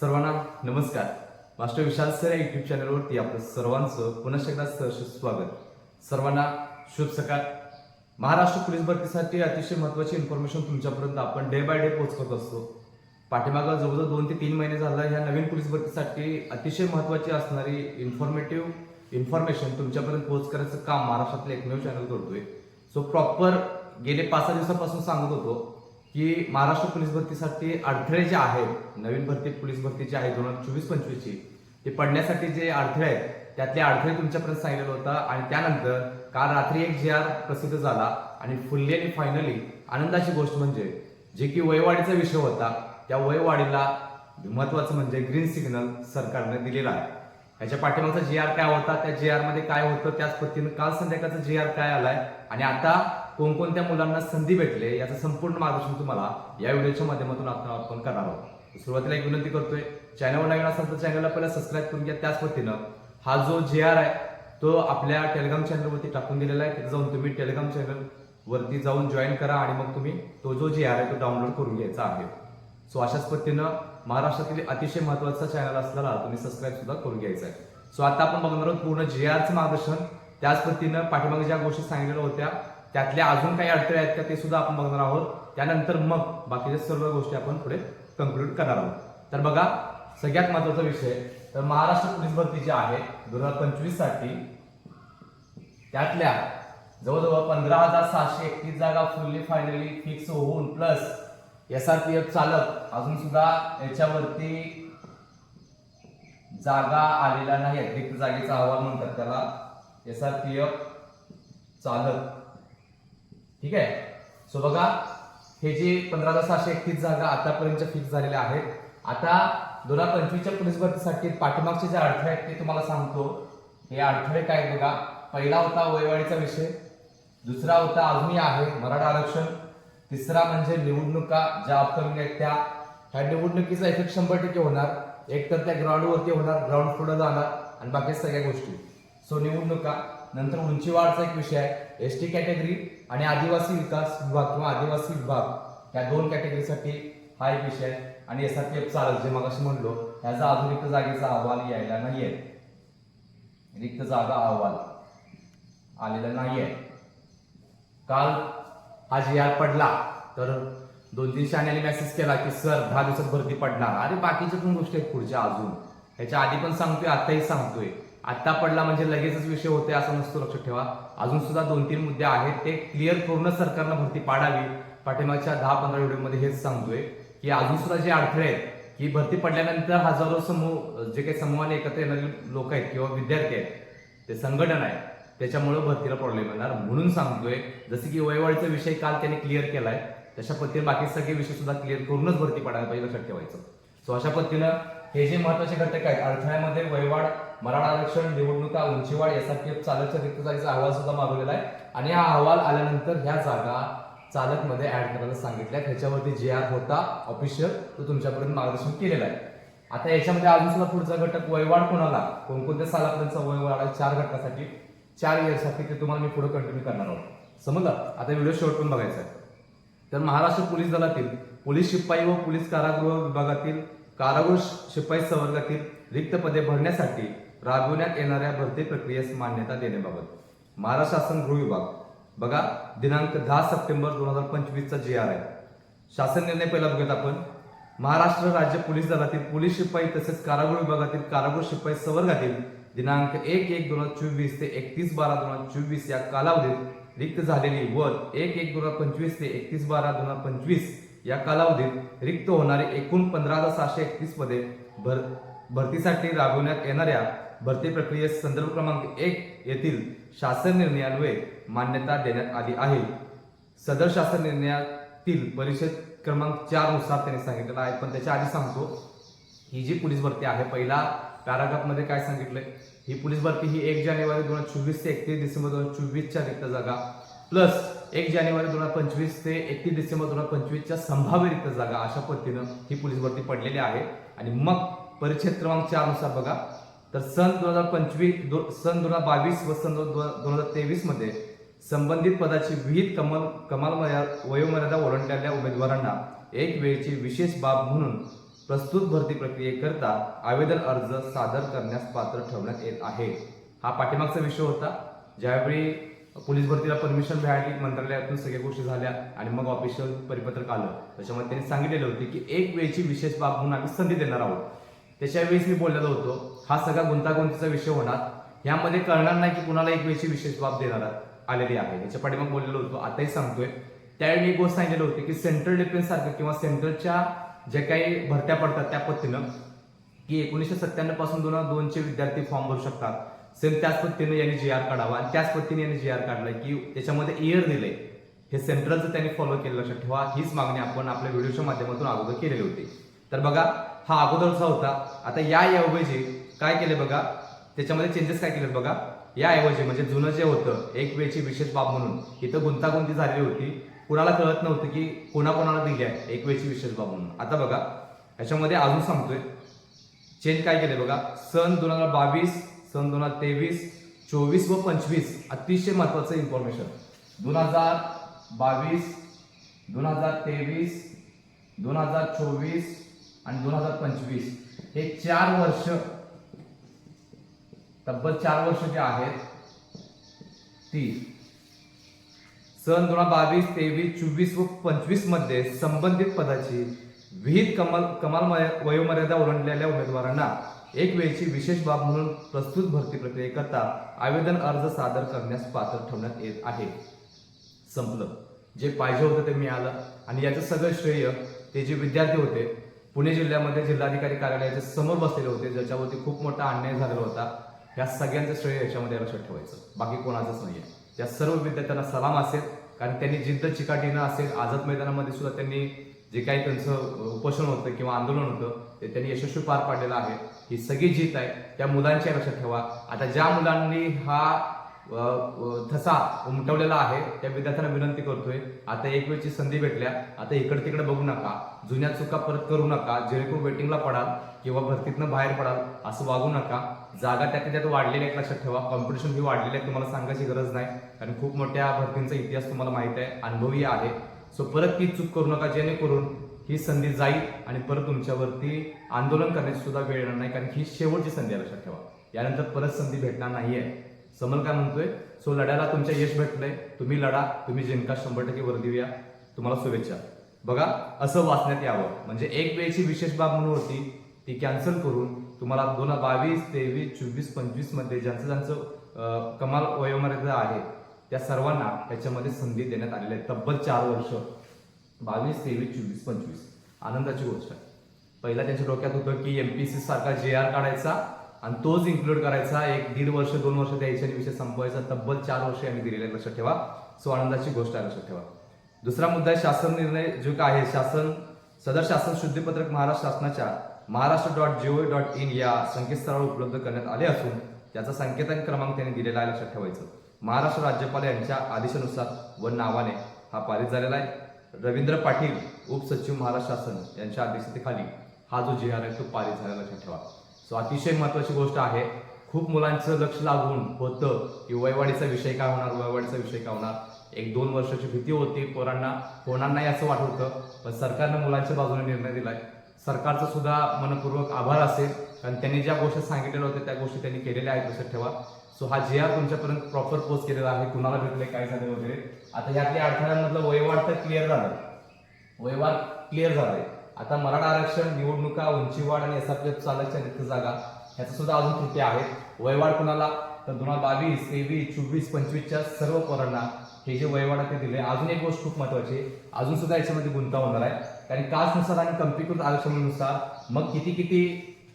सर्वांना नमस्कार. Master Vishal sir या युट्यूब चॅनलवरती आपलं सर्वांचं पुन्हा एकदा सहर्ष स्वागत. सर्वांना शुभ सकाळ. महाराष्ट्र पोलीस भरतीसाठी अतिशय महत्वाची इन्फॉर्मेशन तुमच्यापर्यंत आपण डे बाय डे पोहोचवत असतो. पाठीमागं जवळजवळ दोन ते तीन महिने झालं ह्या नवीन पोलीस भरतीसाठी अतिशय महत्वाची असणारी इन्फॉर्मेटिव्ह इन्फॉर्मेशन तुमच्यापर्यंत पोहोच करायचं काम महाराष्ट्रातलं एकमेव चॅनल करतोय. सो प्रॉपर गेले पाच सहा दिवसापासून सांगत होतो. की महाराष्ट्र पोलीस भरतीसाठी अडथळे जे आहेत नवीन भरती पोलीस भरती जी आहे दोन हजार चोवीस पंचवीसची ते पडण्यासाठी जे अडथळे आहेत त्यातले अडथळे तुमच्यापर्यंत सांगितलेलं होतं आणि त्यानंतर काल रात्री एक जे आर प्रसिद्ध झाला आणि फुल्ली आणि फायनली आनंदाची गोष्ट म्हणजे जे की वयवाढीचा विषय होता त्या वयवाढीला महत्वाचं म्हणजे ग्रीन सिग्नल सरकारने दिलेला आहे. याच्या पाठीमागचा जी आर काय होता त्या जी आरमध्ये काय होतं त्याच पद्धतीनं काल संध्याकाळचा जी आर काय आलाय आणि आता कोणकोणत्या मुलांना संधी भेटले याचं संपूर्ण मार्गदर्शन तुम्हाला या व्हिडिओच्या माध्यमातून आता आपण करणार आहोत. सुरुवातीला एक विनंती करतोय चॅनलवर नवीन असेल तर चॅनलला पहिला सबस्क्राईब करून घ्या. त्याच पद्धतीनं हा जो जे आर आहे तो आपल्या टेलिग्राम चॅनलवरती टाकून दिलेला आहे. तिथे जाऊन तुम्ही टेलिग्राम चॅनल वरती जाऊन जॉईन करा आणि मग तुम्ही तो जो जे आर आहे तो डाउनलोड करून घ्यायचा आहे. सो अशाच पद्धतीनं महाराष्ट्रातील अतिशय महत्त्वाचा चॅनल असलेला तुम्ही सबस्क्राईब सुद्धा करून घ्यायचा आहे. सो आता आपण बघणार आहोत पूर्ण जे आरचं मार्गदर्शन. त्याच पद्धतीनं पाठीमागे ज्या गोष्टी सांगितलेल्या होत्या त्यातल्या अजून काही अडथळे आहेत का ते सुद्धा आपण बघणार आहोत. त्यानंतर मग बाकीच्या सर्व गोष्टी आपण पुढे कन्क्लूड करणार आहोत. तर बघा सगळ्यात महत्त्वाचा विषय तर महाराष्ट्र पोलीस भरती जी आहे दोन हजार पंचवीससाठी त्यातल्या जवळजवळ पंधरा हजार सहाशे एकतीस जागा फुल्ली फायनली फिक्स होऊन plus S R P F चालक अजून सुद्धा याच्यावरती जागा आलेल्या नाही रिक्त जागेचा अहवाल म्हणतात त्याला. एस आर पी एफ चालक ठीक आहे? सो बघा हे जे पंधरा सहाशे एकतीस जागा आतापर्यंत फिक्स झालेल्या आहेत. आता दोन हजार पंचवीसच्या पोलीस भरतीसाठी पाठीमागचे जे अडथळे आहेत ते तुम्हाला सांगतो. हे अडथळे काय आहेत बघा? पहिला होता वयवाढीचा विषय दुसरा होता अजूनही आहे मराठा आरक्षण. तिसरा म्हणजे निवडणुका ज्या अपकमिंग आहेत त्या. ह्या निवडणुकीचा इफेक्ट शंभर टक्के होणार. एक तर त्या ग्राउंडवरती होणार ग्राउंड पुढे जाणार आणि बाकी सगळ्या गोष्टी. सो निवडणुका. नंतर उंची वाढचा एक विषय आहे. एस टी कॅटेगरी आणि आदिवासी विकास विभाग किंवा आदिवासी विभाग या दोन कॅटेगरीसाठी हा एक विषय आहे. आणि एस आर पी एफ चालक जे मगाशी म्हणलो याचा अजून रिक्त जागेचा अहवाल यायला नाहीये. रिक्त जागा अहवाल आलेला नाहीये. काल हा जी आर पडला तर दोन तीन शाण्याने मेसेज केला की सर दहा दिवसात भरती पडणार. अरे बाकीच्या पण गोष्टी आहेत पुढच्या अजून. ह्याच्या आधी पण सांगतोय आताही सांगतोय. आत्ता पडला म्हणजे लगेचच विषय होते असं नसतो लक्षात ठेवा. अजून सुद्धा दोन तीन मुद्दे आहेत ते क्लिअर करूनच सरकारनं भरती पाडावी. पाठीमागच्या दहा पंधरा व्हिडिओमध्ये हेच सांगतोय की अजून सुद्धा जे अडथळे आहेत की भरती पडल्यानंतर हजारो समूह जे काही समूहाने एकत्र येणारे लोक आहेत किंवा विद्यार्थी आहेत ते संघटन आहे त्याच्यामुळे भरतीला प्रॉब्लेम येणार. म्हणून सांगतोय जसं की वयवाळीचा विषय काल त्यांनी क्लिअर केलाय तशा पद्धतीने बाकी सगळे विषय सुद्धा क्लिअर करूनच भरती पडायला पाहिजे लक्षात ठेवायचं. सो अशा पद्धतीनं हे जे महत्त्वाचे घटक आहेत अडथळ्यामध्ये वयवाढ मराठा आरक्षण निवडणुका उंचीवाड एसआरपीएफ चालकच्या रिक्त जागेचा अहवाल सुद्धा मागवलेला आहे. आणि हा अहवाल आल्यानंतर ह्या जागा चालकमध्ये ऍड करायला सांगितल्या. ह्याच्यावरती जे आर होता ऑफिशियल तो तुमच्यापर्यंत मार्गदर्शन केलेला आहे. आता याच्यामध्ये अजून सुद्धा पुढचा घटक वयवाढ कोणाला? कोणकोणत्या सालापर्यंतचा वयवाढ आहे? चार घटकासाठी चार इयरसाठी ते तुम्हाला मी पुढे कंटिन्यू करणार आहोत. समजलं? आता व्हिडिओ शेवट पण बघायचा आहे. तर महाराष्ट्र पोलीस दलातील पोलीस शिपाई व पोलीस कारागृह विभागातील कारागृह शिपाई संवर्गातील रिक्त पदे भरण्यासाठी राबविण्यात येणाऱ्या भरती प्रक्रियेस मान्यता देण्याबाबत. महाराष्ट्र शासन गृह विभाग. बघा दिनांक दहा सप्टेंबर दोन हजार पंचवीसचा जी आर आहे. शासन निर्णय पहिला बघूयात आपण. महाराष्ट्र राज्य पोलीस दलातील पोलीस शिपाई तसेच कारागृह विभागातील कारागृह शिपाई संवर्गातील दिनांक एक एक दोन हजार चोवीस ते एकतीस बारा दोन हजार चोवीस या कालावधीत रिक्त झालेली व एक एक दोन हजार पंचवीस ते एकतीस बारा दोन हजार पंचवीस या कालावधीत रिक्त होणारे एकूण पंधरा हजार सहाशे एकतीस पदे भर भरतीसाठी राबवण्यात येणाऱ्या भरती प्रक्रियेस संदर्भ क्रमांक एक येथील शासन निर्णयान्वये मान्यता देण्यात आली आहे. सदर शासन निर्णयातील परिषद क्रमांक चारनुसार त्यांनी सांगितलेलं आहे. पण त्याच्या आधी सांगतो ही जी पोलीस भरती आहे पहिला पॅराग्राफमध्ये काय सांगितलंय? ही पोलीस भरती ही एक जानेवारी दोन हजार चोवीस ते एकतीस डिसेंबर दोन हजार चोवीसच्या रिक्त जागा. प्लस एक जानेवारी दोन हजार पंचवीस ते एकतीस डिसेंबर दोन हजार पंचवीसच्या संभाव्य रिक्त जागा अशा पद्धतीनं ही पोलीस भरती पडलेली आहे. आणि मग परिच्छेद क्रमांक चारनुसार बघा तर सन दोन हजार पंचवीस सन दोन हजार बावीस व सन दोन हजार तेवीसमध्ये संबंधित पदाची विहित कमाल कमाल वयोमर्यादा ओलांडलेल्या उमेदवारांना एक वेळची विशेष बाब म्हणून प्रस्तुत भरती प्रक्रियेकरता आवेदन अर्ज सादर करण्यास पात्र ठेवण्यात येत आहे. हा पाठीमागचा विषय होता. ज्यावेळी पोलीस भरतीला परमिशन मिळाली मंत्रालयातून सगळ्या गोष्टी झाल्या आणि मग ऑफिशियल परिपत्रक आलं. त्याच्यामध्ये त्यांनी सांगितलेलं होते की एक वेळची विशेष बाब म्हणून आम्ही संधी देणार आहोत. त्याच्यावेळीच मी बोललेलो होतो हा सगळा गुंतागुंतीचा विषय होणार. यामध्ये कळणार नाही की कुणाला एक वेळची विशेष बाब देणार आलेली आहे. याच्या पाठीमाग बोललेलो होतो आताही सांगतोय. त्यावेळी मी एक गोष्ट सांगितलेली होती की सेंट्रल डिफेन्स सारखं किंवा सेंट्रलच्या ज्या काही भरत्या पडतात त्या पद्धतीनं की एकोणीसशे सत्त्याण्णवपासून दोन हजार दोनचे विद्यार्थी फॉर्म भरू शकतात. सेम त्याच पद्धतीने यांनी जी आर काढावा आणि त्याच पद्धतीने यांनी जी आर काढलाय की त्याच्यामध्ये इयर दिले हे सेंट्रलचं त्यांनी फॉलो केलं. लक्षात ठेवा हीच मागणी आपण आपल्या व्हिडिओच्या माध्यमातून अगोदर केलेली होती. तर बघा हा अगोदरचा होता. आता या ऐवजी काय केले बघा? त्याच्यामध्ये चेंजेस काय केले बघा? या ऐवजी म्हणजे जुनं जे होतं एक वेळची विशेष बाब म्हणून इथं गुंतागुंती झालेली होती. कुणाला कळत नव्हतं की कोणाकोणाला दिली आहे एक वेळची विशेष बाब म्हणून. आता बघा याच्यामध्ये अजून सांगतोय. चेंज काय केले बघा? सन दोन हजार बावीस सन दोन हजार तेवीस चोवीस व पंचवीस अतिशय महत्वाचं इन्फॉर्मेशन दोन हजार बावीस दोन हजार तेवीस दोन हजार चोवीस आणि दोन हजार पंचवीस. हे चार वर्ष तब्बल चार वर्ष जे आहेत ती सन दोन हजार बावीस तेवीस चोवीस व पंचवीसमध्ये संबंधित पदाची विहित कमाल कमाल मर्या- वयोमर्यादा ओलांडलेल्या उमेदवारांना एक वेळची विशेष बाब म्हणून प्रस्तुत भरती प्रक्रियेकरता आवेदन अर्ज सादर करण्यास पात्र ठेवण्यात येत आहे. संपलं. जे पाहिजे होतं ते मिळालं आणि याचं सगळं श्रेय ते जे विद्यार्थी होते पुणे जिल्ह्यामध्ये जिल्हाधिकारी कार्यालयाच्या समोर बसलेले होते ज्याच्यावरती खूप मोठा अन्याय झालेला होता. या सगळ्यांचं श्रेय याच्यामध्ये लक्षात ठेवायचं. बाकी कोणाचंच नाही आहे या सर्व विद्यार्थ्यांना सलाम असेल कारण त्यांनी जिद्द चिकाटीनं असेल आझाद मैदानामध्ये सुद्धा त्यांनी जे काही त्यांचं उपोषण होतं किंवा आंदोलन होतं ते त्यांनी यशस्वी पार पाडलेलं आहे. ही सगळी जीत आहे. त्या मुलांच्या लक्षात ठेवा. आता ज्या मुलांनी हा ठसा उमटवलेला आहे. त्या विद्यार्थ्यांना विनंती करतोय आता एक वेळची संधी भेटल्या आता इकडे तिकडे बघू नका जुन्या चुका परत करू नका जेणेकरून वेटिंगला पडाल किंवा भरतीतनं बाहेर पडाल असं वागू नका. जागा त्यात त्यात वाढलेल्या आहेत लक्षात ठेवा. कॉम्पिटिशन ही वाढलेली आहे तुम्हाला सांगायची गरज नाही. कारण खूप मोठ्या भरतींचा इतिहास तुम्हाला माहीत आहे अनुभवी आहे. सो परत ती चूक करू नका जेणेकरून ही संधी जाईल आणि परत तुमच्यावरती आंदोलन करण्याची सुद्धा वेळ येणार नाही कारण ही शेवटची संधी आहे लक्षात ठेवा. यानंतर परत संधी भेटणार नाही आहे समल काय म्हणतोय? सो लढ्याला तुमच्या यश भेटलंय. तुम्ही लढा तुम्ही जिंका शंभर टक्के वर देऊया. तुम्हाला शुभेच्छा. बघा असं वाचण्यात यावं. म्हणजे एक वेळची विशेष बाब म्हणून होती ती कॅन्सल करून तुम्हाला दोन हजार बावीस तेवीस चोवीस पंचवीसमध्ये ज्यांचं ज्यांचं कमाल वयोमर्यादा आहे त्या सर्वांना त्याच्यामध्ये संधी देण्यात आलेली आहे. तब्बल चार वर्ष. बावीस तेवीस चोवीस पंचवीस. आनंदाची गोष्ट. आहे पहिला त्यांच्या डोक्यात होतं की एमपीसी सारखा जे आर काढायचा. आणि तोच इन्क्लूड करायचा एक दीड वर्ष दोन वर्ष द्यायचे आणि विषय संपवायचा तब्बल चार वर्ष यांनी दिलेले लक्षात ठेवा. सो आनंदाची गोष्ट आहे लक्षात ठेवा. दुसरा मुद्दा आहे शासन निर्णय जो काय आहे शासन सदर शासन शुद्धीपत्रक महाराष्ट्र शासनाच्या Maharashtra dot G O dot in या संकेतस्थळावर उपलब्ध करण्यात आले असून त्याचा संकेतन क्रमांक त्यांनी दिलेला आहे लक्षात ठेवायचं. महाराष्ट्र राज्यपाल यांच्या आदेशानुसार व नावाने हा पारित झालेला आहे. रवींद्र पाटील उपसचिव महाराष्ट्र शासन यांच्या अध्यक्षतेखाली हा जो जी आर आहे तो पारित झालेला लक्षात ठेवा. सो अतिशय महत्त्वाची गोष्ट आहे. खूप मुलांचं लक्ष लागून होतं की वयवाडीचा विषय काय होणार वयवाडीचा विषय काय होणार? एक दोन वर्षाची भीती होती पोरांना होणार नाही असं वाटत होतं. पण सरकारनं मुलांच्या बाजूने निर्णय दिलाय. सरकारचा सुद्धा मनपूर्वक आभार असेल. कारण त्यांनी ज्या गोष्टी सांगितलेल्या होत्या त्या गोष्टी त्यांनी केलेल्या आहेत लक्षात ठेवा. सो हा जे आर तुमच्यापर्यंत प्रॉपर पोस्ट केलेला आहे कुणाला भेटले काय झाले वगैरे. आता यातल्या अडथळ्यांमधलं वयवाढ तर क्लिअर झालं वयवाढ क्लिअर झालंय. आता मराठा आरक्षण निवडणुका उंचीवाढ आणि एस एसआरपीएफ चालकच्या रिक्त जागा ह्याचा सुद्धा अजून त्रुटी आहेत वयवाढ कुणाला? तर दोन हजार बावीस तेवीस चोवीस पंचवीसच्या सर्व पोरांना हे जे वयवाढ ते दिले अजून एक गोष्ट खूप महत्वाची आहे. अजून सुद्धा याच्यामध्ये गुंता होणार आहे. कारण कास्टनुसार आणि कम्प्युटर आरक्षणानुसार मग किती किती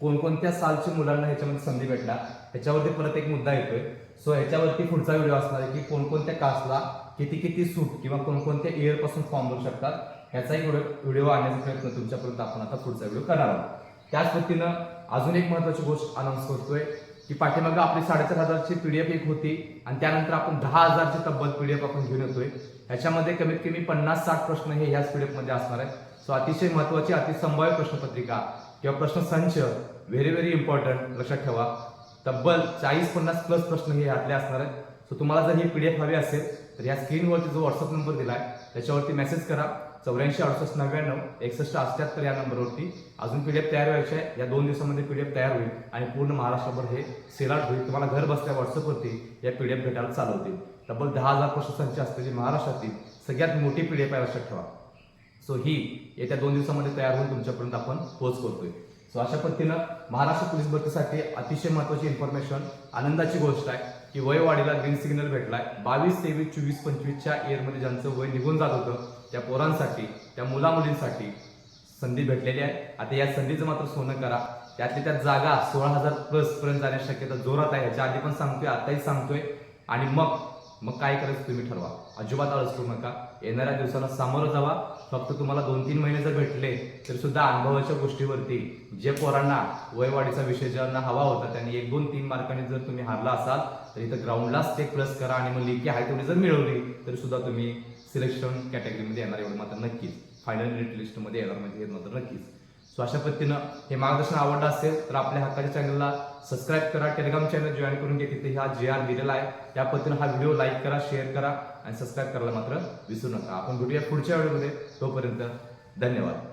कोणकोणत्या सालच्या मुलांना ह्याच्यामध्ये संधी भेटणार ह्याच्यावरती परत एक मुद्दा येतोय. सो ह्याच्यावरती पुढचा व्हिडिओ असणार आहे की कोणकोणत्या कास्टला किती किती सूट किंवा कोणकोणत्या इयरपासून फॉर्म भरू शकतात. ह्याचाही व्हिडिओ व्हिडिओ आणण्याचा प्रयत्न तुमच्यापर्यंत आपण आता पुढचा व्हिडिओ करणार आहोत. त्याच पद्धतीनं अजून एक महत्वाची गोष्ट अनाऊन्स करतोय की पाठीमागं आपली साडेचार हजारची पीडीएफ एक होती आणि त्यानंतर आपण दहा हजारची तब्बल पीडीएफ आपण घेऊन येतोय. ह्याच्यामध्ये कमीत कमी पन्नास साठ प्रश्न हे ह्याच डी एफमध्ये असणार आहेत. सो अतिशय महत्वाची अतिसंभाव्य प्रश्नपत्रिका किंवा प्रश्न संच व्हेरी व्हेरी इम्पॉर्टंट लक्षात ठेवा. तब्बल चाळीस पन्नास प्लस प्रश्न हे यातले असणार आहेत. सो तुम्हाला जर ही पीडीएफ हवी असेल तर या स्क्रीनवरती जो व्हॉट्सअप नंबर दिला आहे त्याच्यावरती मेसेज करा. चौऱ्याऐंशी अडुसष्ट नव्याण्णव एकसष्ट अठ्याहत्तर या नंबरवरती अजून पी डी एफ तयार व्हायचे आहे या दोन दिवसामध्ये पी डी एफ तयार होईल आणि पूर्ण महाराष्ट्रभर हे सेलाट होईल. तुम्हाला घर बसल्या व्हॉट्सअपवरती या पी डी एफ भेटायला चालवतील. तब्बल दहा हजार प्रशस्तांची असलेली महाराष्ट्रातील सगळ्यात मोठी पी डी एफ आहे लक्षात ठेवा. सो ही येत्या दोन दिवसामध्ये तयार होऊन तुमच्यापर्यंत आपण पोहोच करतोय सो अशा पद्धतीनं महाराष्ट्र पोलीस भरतीसाठी अतिशय महत्त्वाची इन्फॉर्मेशन आनंदाची गोष्ट आहे की वयवाढीला ग्रीन सिग्नल भेटलाय. बावीस तेवीस चोवीस पंचवीसच्या इयरमध्ये ज्यांचं वय निघून जात होतं त्या पोरांसाठी त्या मुलामुलींसाठी संधी भेटलेली आहे. आता या संधीचं मात्र सोनं करा. त्यातली त्या जागा सोळा हजार प्लस पर्यंत जाण्याची शक्यता जोरात आहे. ह्याच्या आधी पण सांगतोय आताही सांगतोय. आणि मग मग काय करायचं तुम्ही ठरवा. अजिबात आळस करू नका. येणाऱ्या दिवसाला सामोरं जावा. फक्त तुम्हाला दोन तीन महिने जर भेटले तरी सुद्धा अनुभवाच्या गोष्टीवरती जे पोरांना वयवाढीचा विषय ज्यांना हवा होता त्यांनी एक दोन तीन मार्कांनी जर तुम्ही हारला असाल तर इथं ग्राउंडलाच ते प्लस करा. आणि मग लिखी आहे तेवढी जर मिळवली तरी सुद्धा तुम्ही सिलेक्शन कॅटेगरीमध्ये येणार एवढं मात्र नक्कीच. फायनल मेरिट लिस्टमध्ये येणार म्हणजे मात्र नक्कीच. सो अशा पद्धतीनं हे मार्गदर्शन आवडलं असेल तर आपल्या हक्काच्या चॅनलला सबस्क्राईब करा टेलिग्राम चॅनल जॉईन करून घ्या. तिथे हा जे आर दिलेला आहे. त्या पद्धतीनं हा व्हिडिओ लाईक करा शेअर करा आणि सबस्क्राईब करायला मात्र विसरू नका. आपण भेटूया पुढच्या व्हिडिओमध्ये तोपर्यंत धन्यवाद.